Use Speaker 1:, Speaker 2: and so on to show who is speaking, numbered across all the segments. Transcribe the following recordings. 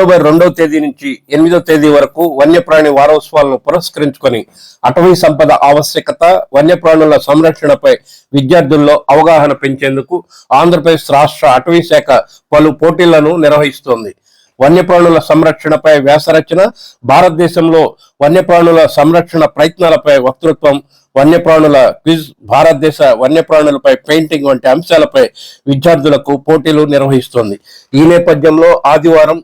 Speaker 1: October రెండవ తేదీ నుంచి ఎనిమిదో తేదీ వరకు వన్యప్రాణి వారోత్సవాలను పురస్కరించుకొని అటవీ సంపద ఆవశ్యకత వన్యప్రాణుల సంరక్షణపై విద్యార్థుల్లో అవగాహన పెంచేందుకు ఆంధ్రప్రదేశ్ రాష్ట్ర అటవీ శాఖ పలు పోటీలను నిర్వహిస్తోంది. వన్యప్రాణుల సంరక్షణపై వ్యాసరచన భారతదేశంలో వన్యప్రాణుల సంరక్షణ ప్రయత్నాలపై వక్తృత్వం వన్యప్రాణుల క్విజ్ భారతదేశ వన్యప్రాణులపై పెయింటింగ్ వంటి అంశాలపై విద్యార్థులకు పోటీలు నిర్వహిస్తోంది. ఈ నేపథ్యంలో ఆదివారం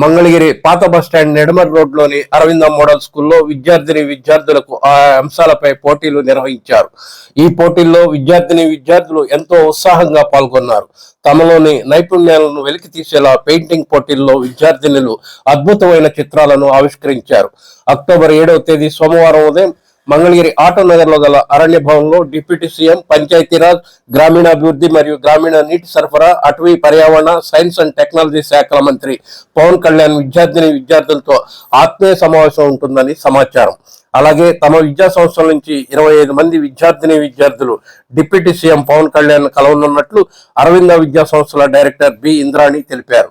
Speaker 1: మంగళగిరి పాత బస్టాండ్ నెడమర్ రోడ్లోని అరవింద మోడల్ స్కూల్లో విద్యార్థిని విద్యార్థులకు ఆ అంశాలపై పోటీలు నిర్వహించారు. ఈ పోటీల్లో విద్యార్థిని విద్యార్థులు ఎంతో ఉత్సాహంగా పాల్గొన్నారు. తమలోని నైపుణ్యాలను వెలికి తీసేలా పెయింటింగ్ పోటీల్లో విద్యార్థినులు అద్భుతమైన చిత్రాలను ఆవిష్కరించారు. అక్టోబర్ ఏడవ తేదీ సోమవారం ఉదయం మంగళగిరి ఆటో నగర్లో గల అరణ్య భవన్లో డిప్యూటీ సీఎం పంచాయతీరాజ్ గ్రామీణాభివృద్ధి మరియు గ్రామీణ నీటి సరఫరా అటవీ పర్యావరణ సైన్స్ అండ్ టెక్నాలజీ శాఖల మంత్రి పవన్ కళ్యాణ్ విద్యార్థిని విద్యార్థులతో ఆత్మీయ సమావేశం ఉంటుందని సమాచారం. అలాగే తమ విద్యా సంస్థల నుంచి ఇరవై ఐదు మంది విద్యార్థిని విద్యార్థులు డిప్యూటీ సీఎం పవన్ కళ్యాణ్ కలవనున్నట్లు అరవింద విద్యా సంస్థల డైరెక్టర్ బి ఇంద్రాణి తెలిపారు.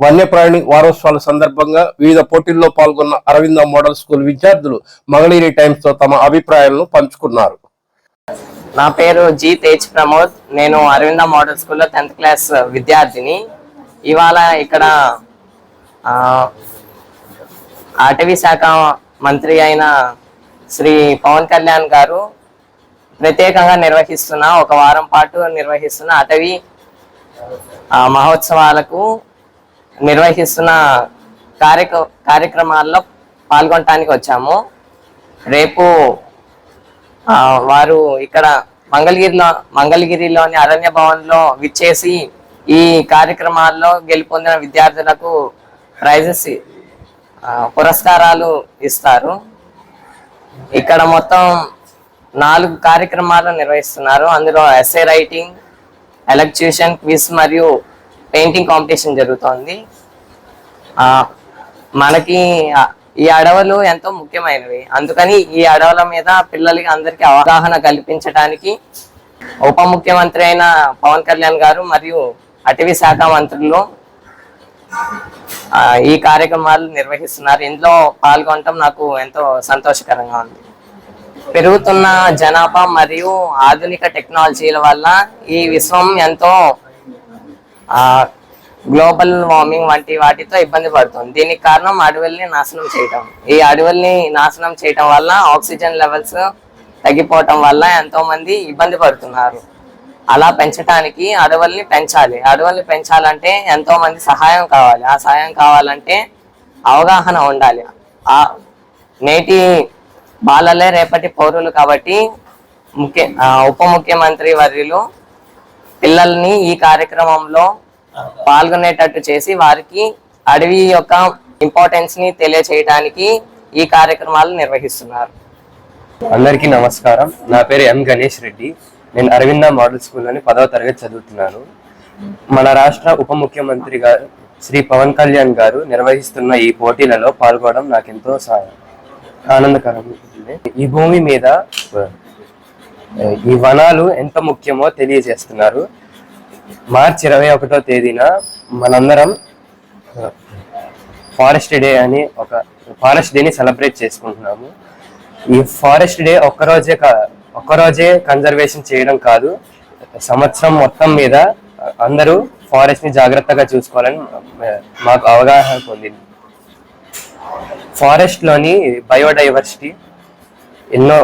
Speaker 1: వన్యప్రాణి వారోత్సవాల సందర్భంగా వివిధ పోటీల్లో పాల్గొన్న అరవింద మోడల్ స్కూల్ విద్యార్థులు మంగళగిరి టైమ్స్తో తమ అభిప్రాయాలను పంచుకున్నారు.
Speaker 2: నా పేరు జి తేజ్ ప్రమోద్. నేను అరవింద మోడల్ స్కూల్లో టెన్త్ క్లాస్ విద్యార్థిని. ఇవాళ ఇక్కడ అటవీ శాఖ మంత్రి అయిన శ్రీ పవన్ కళ్యాణ్ గారు ప్రత్యేకంగా నిర్వహిస్తున్న ఒక వారం పాటు నిర్వహిస్తున్న అటవీ మహోత్సవాలకు నిర్వహిస్తున్న కార్యక కార్యక్రమాల్లో పాల్గొనటానికి వచ్చాము. రేపు వారు ఇక్కడ మంగళగిరిలో మంగళగిరిలోని అరణ్య భవన్లో విచ్చేసి ఈ కార్యక్రమాల్లో గెలుపొందిన విద్యార్థులకు ప్రైజెస్ పురస్కారాలు ఇస్తారు. ఇక్కడ మొత్తం నాలుగు కార్యక్రమాలు నిర్వహిస్తున్నారు. అందులో ఎస్ఏ రైటింగ్ ఎలక్ట్యూషన్ క్విజ్ మరియు పెయింటింగ్ కాంపిటీషన్ జరుగుతోంది. మనకి ఈ అడవులు ఎంతో ముఖ్యమైనవి. అందుకని ఈ అడవుల మీద పిల్లలకి అందరికీ అవగాహన కల్పించడానికి ఉప ముఖ్యమంత్రి అయిన పవన్ కళ్యాణ్ గారు మరియు అటవీ శాఖ మంత్రులు ఈ కార్యక్రమాలు నిర్వహిస్తున్నారు. ఇందులో పాల్గొనటం నాకు ఎంతో సంతోషకరంగా ఉంది. పెరుగుతున్న జనాభా మరియు ఆధునిక టెక్నాలజీల వల్ల ఈ విశ్వం ఎంతో గ్లోబల్ వార్మింగ్ వంటి వాటితో ఇబ్బంది పడుతుంది. దీనికి కారణం అడవుల్ని నాశనం చేయటం. ఈ అడవుల్ని నాశనం చేయటం వల్ల ఆక్సిజన్ లెవెల్స్ తగ్గిపోవటం వల్ల ఎంతో మంది ఇబ్బంది పడుతున్నారు. అలా పెంచడానికి అడవుల్ని పెంచాలి. అడవుల్ని పెంచాలంటే ఎంతో మంది సహాయం కావాలి. ఆ సహాయం కావాలంటే అవగాహన ఉండాలి. ఆ నేటి బాలలే రేపటి పౌరులు కాబట్టి ముఖ్య ఉప ముఖ్యమంత్రి వర్యులు పిల్లల్ని ఈ కార్యక్రమంలో పాల్గొనేటట్టు చేసి వారికి అడవి యొక్క ఇంపార్టెన్స్ని తెలియచేయడానికి ఈ కార్యక్రమాలు నిర్వహిస్తున్నారు.
Speaker 3: అందరికీ నమస్కారం. నా పేరు ఎం గణేష్ రెడ్డి. నేను అరవింద మోడల్ స్కూల్లోని పదవ తరగతి చదువుతున్నాను. మన రాష్ట్ర ఉప ముఖ్యమంత్రి గారు శ్రీ పవన్ కళ్యాణ్ గారు నిర్వహిస్తున్న ఈ పోటీలలో పాల్గొనడం నాకెంతో ఉంది ఈ భూమి మీద ఈ వనాలు ఎంత ముఖ్యమో తెలియజేస్తున్నారు. మార్చి ఇరవై ఒకటో తేదీన మనందరం ఫారెస్ట్ డే అని ఒక ఫారెస్ట్ డేని సెలబ్రేట్ చేసుకుంటున్నాము. ఈ ఫారెస్ట్ డే ఒక్కరోజే ఒక్కరోజే కన్జర్వేషన్ చేయడం కాదు. సంవత్సరం మొత్తం మీద అందరూ ఫారెస్ట్ని జాగ్రత్తగా చూసుకోవాలని మాకు అవగాహన పొందింది. ఫారెస్ట్లోని బయోడైవర్సిటీ ఎన్నో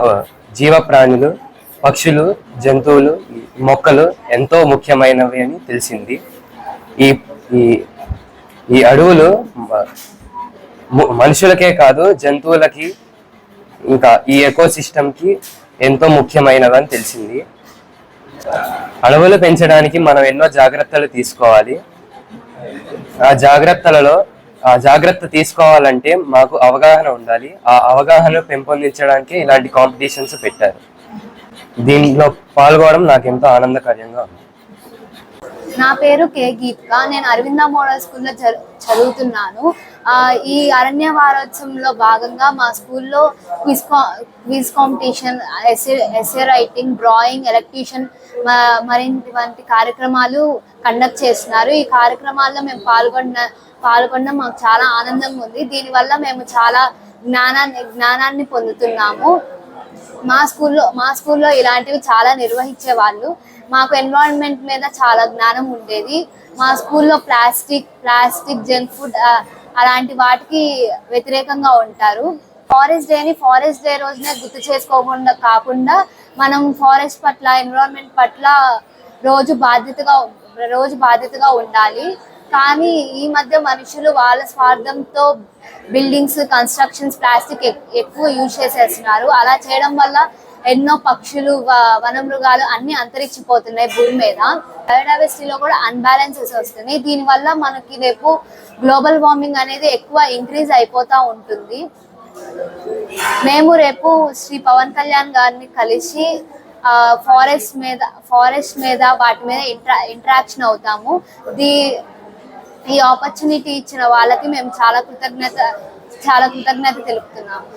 Speaker 3: జీవ ప్రాణులు పక్షులు జంతువులు మొక్కలు ఎంతో ముఖ్యమైనవి అని తెలిసింది. ఈ ఈ ఈ అడవులు మనుషులకే కాదు జంతువులకి ఇంకా ఈ ఎకోసిస్టమ్కి ఎంతో ఎంతో అని తెలిసింది. అడవులు పెంచడానికి మనం ఎన్నో జాగ్రత్తలు తీసుకోవాలి. ఆ జాగ్రత్తలలో ఆ జాగ్రత్త తీసుకోవాలంటే మాకు అవగాహన ఉండాలి. ఆ అవగాహన పెంపొందించడానికి ఇలాంటి కాంపిటీషన్స్ పెట్టారు. దీనిలో పాల్గొనడం నాకు ఎంతో ఆనందకరంగా ఉంది.
Speaker 4: నా పేరు కే గీత్కా. నేను అరవింద మోడల్ స్కూల్లో చదువుతున్నాను. ఈ అరణ్య వారోత్సవంలో భాగంగా మా స్కూల్లో క్విజ్ కా quiz competition essay essay writing drawing elocution మరింటి వంటి కార్యక్రమాలు కండక్ట్ చేస్తున్నారు. ఈ కార్యక్రమాల్లో మేము పాల్గొన్న పాల్గొనడం మాకు చాలా ఆనందంగా ఉంది. దీనివల్ల మేము చాలా జ్ఞానాన్ని జ్ఞానాన్ని పొందుతున్నాము. మా స్కూల్లో మా స్కూల్లో ఇలాంటివి చాలా నిర్వహించే వాళ్ళు మాకు ఎన్విరాన్మెంట్ మీద చాలా జ్ఞానం ఉండేది. మా స్కూల్లో ప్లాస్టిక్ ప్లాస్టిక్ జంక్ ఫుడ్ అలాంటి వాటికి వ్యతిరేకంగా ఉంటారు. ఫారెస్ట్ డేని ఫారెస్ట్ డే రోజునే గుర్తు చేసుకోకుండా కాకుండా మనం ఫారెస్ట్ పట్ల ఎన్విరాన్మెంట్ పట్ల రోజు బాధ్యతగా రోజు బాధ్యతగా ఉండాలి. కానీ ఈ మధ్య మనుషులు వాళ్ళ స్వార్థంతో బిల్డింగ్స్ కన్స్ట్రక్షన్స్ ప్లాస్టిక్ ఎక్కువ యూజ్ చేసేస్తున్నారు. అలా చేయడం వల్ల ఎన్నో పక్షులు వ- వనమృగాలు అన్ని అంతరించిపోతున్నాయి భూమి మీద. బయోడైవర్సిటీలో కూడా అన్బ్యాలెన్సెస్ వస్తున్నాయి. దీనివల్ల మనకి రేపు గ్లోబల్ వార్మింగ్ అనేది ఎక్కువ ఇంక్రీజ్ అయిపోతూ ఉంటుంది. మేము రేపు శ్రీ పవన్ కళ్యాణ్ గారిని కలిసి ఫారెస్ట్ మీద ఫారెస్ట్ మీద వాటి మీద ఇంట్రా ఇంటరాక్షన్ అవుతాము. ది ఈ ఆపర్చునిటీ ఇచ్చిన వాళ్ళకి మేము చాలా కృతజ్ఞత చాలా కృతజ్ఞత తెలుపుతున్నాము